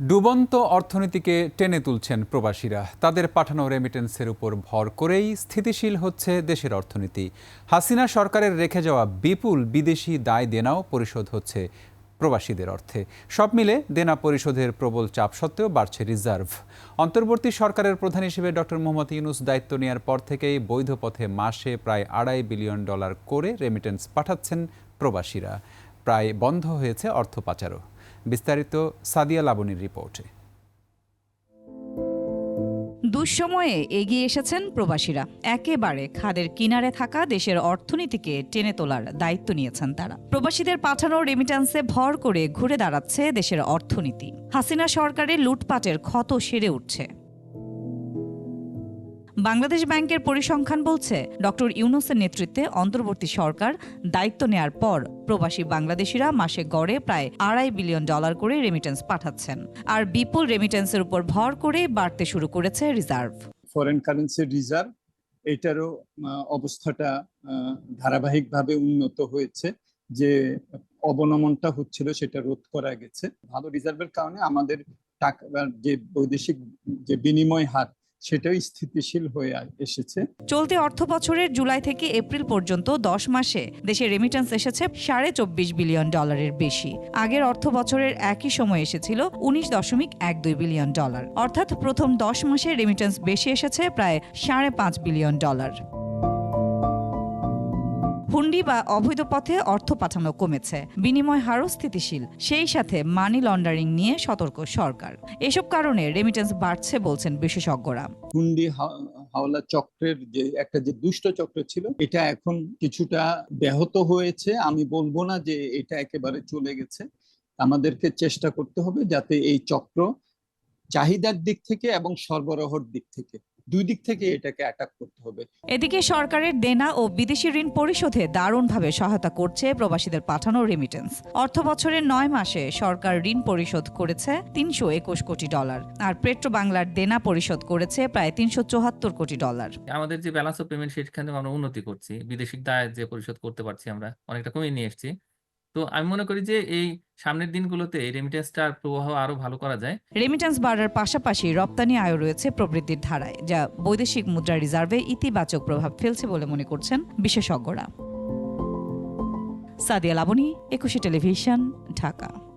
ডুবন্ত অর্থনীতিকে টেনে তুলছেন প্রবাসীরা। তাদের পাঠানো রেমিটেন্সের উপর ভর করেই স্থিতিশীল হচ্ছে দেশের অর্থনীতি। হাসিনা সরকারের রেখে যাওয়া বিপুল বিদেশি দায় দেনাও পরিশোধ হচ্ছে প্রবাসীদের অর্থে। সব মিলে দেনা পরিশোধের প্রবল চাপ সত্ত্বেও বাড়ছে রিজার্ভ। অন্তর্বর্তী সরকারের প্রধান হিসেবে ডক্টর মোহাম্মদ ইউনুস দায়িত্ব নেওয়ার পর থেকেই বৈধ পথে মাসে প্রায় আড়াই বিলিয়ন ডলার করে রেমিটেন্স পাঠাচ্ছেন প্রবাসীরা। প্রায় বন্ধ হয়েছে অর্থ পাচারও। বিস্তারিত সাদিয়া লাবণীর রিপোর্টে। দুঃসময়ে এগিয়ে এসেছেন প্রবাসীরা। একেবারে খাদের কিনারে থাকা দেশের অর্থনীতিকে টেনে তোলার দায়িত্ব নিয়েছেন তারা। প্রবাসীদের পাঠানো রেমিটান্সে ভর করে ঘুরে দাঁড়াচ্ছে দেশের অর্থনীতি। হাসিনা সরকারের লুটপাটের ক্ষত সেরে উঠছে। বাংলাদেশ ব্যাংকের পরিসংখ্যান বলছে, ডক্টর ইউনুসের নেতৃত্বে অন্তর্বর্তী সরকার দায়িত্ব নেয়ার পর প্রবাসী বাংলাদেশিরা মাসে গড়ে প্রায় আড়াই বিলিয়ন ডলার করে রেমিটেন্স পাঠাচ্ছেন। আর বিপুল রেমিটেন্সের উপর ভর করে বাড়তে শুরু করেছে রিজার্ভ। ফরেন কারেন্সি রিজার্ভ এটারও অবস্থাটা ধারাবাহিকভাবে উন্নত হয়েছে। যে অবনমনটা হচ্ছিল সেটা রোধ করা গেছে। ভালো রিজার্ভের কারণে আমাদের টাকা, যে বৈদেশিক, যে বিনিময় হার সেটাও স্থিতিশীল হয়ে এসেছে। চলতি অর্থ বছরের জুলাই থেকে এপ্রিল পর্যন্ত দশ মাসে দেশে রেমিটেন্স এসেছে সাড়ে চব্বিশ বিলিয়ন ডলারের বেশি। আগের অর্থ বছরের একই সময় এসেছিল উনিশ দশমিক এক দুই বিলিয়ন ডলার অর্থাৎ প্রথম দশ মাসে রেমিটেন্স বেশি এসেছে প্রায় সাড়ে পাঁচ বিলিয়ন ডলার হুন্ডি বা অবৈধ পথে অর্থ পাঠানো কমেছে। বিনিময় হারও স্থিতিশীল। সেই সাথে মানি লন্ডারিং নিয়ে সতর্ক সরকার। এসব কারণে রেমিটেন্স বাড়ছে বলছেন বিশেষজ্ঞরা। হুন্ডি হাওলা চক্রের যে, একটা যে দুষ্ট চক্র ছিল, এটা এখন কিছুটা ব্যাহত হয়েছে। আমি বলব না যে এটা একেবারে চলে গেছে। আমাদেরকে চেষ্টা করতে হবে যাতে এই চক্র চাহিদার দিক থেকে এবং সরবরাহর দিক থেকে দুই দিক থেকে এটাকে অ্যাটাক করতে হবে। এদিকে সরকারের দেনা ও বিদেশি ঋণ পরিশোধে দারুণভাবে সহায়তা করছে প্রবাসীদের পাঠানো রেমিটেন্স অর্থ বছরের নয় মাসে সরকার ঋণ পরিশোধ করেছে তিনশো একুশ কোটি ডলার। আর পেট্রো বাংলার দেনা পরিশোধ করেছে প্রায় তিনশো চুয়াত্তর কোটি ডলার। আমাদের যে ব্যালেন্স অফ পেমেন্ট সেখানে আমরা উন্নতি করছি। বিদেশি দায় যে পরিশোধ করতে পারছি আমরা অনেকটা কমিয়ে নিয়ে এসেছি। তো আমি মনে করি যে এই সামনের দিনগুলোতে রেমিটেন্সটার প্রবাহ আরও ভালো করা যায়। রেমিটেন্স বাড়ার পাশাপাশি রপ্তানি আয় রয়েছে প্রবৃদ্ধির ধারায়, যা বৈদেশিক মুদ্রা রিজার্ভে ইতিবাচক প্রভাব ফেলছে বলে মনে করছেন বিশেষজ্ঞরা। সাদিয়া লাবনী, একুশে টেলিভিশন, ঢাকা।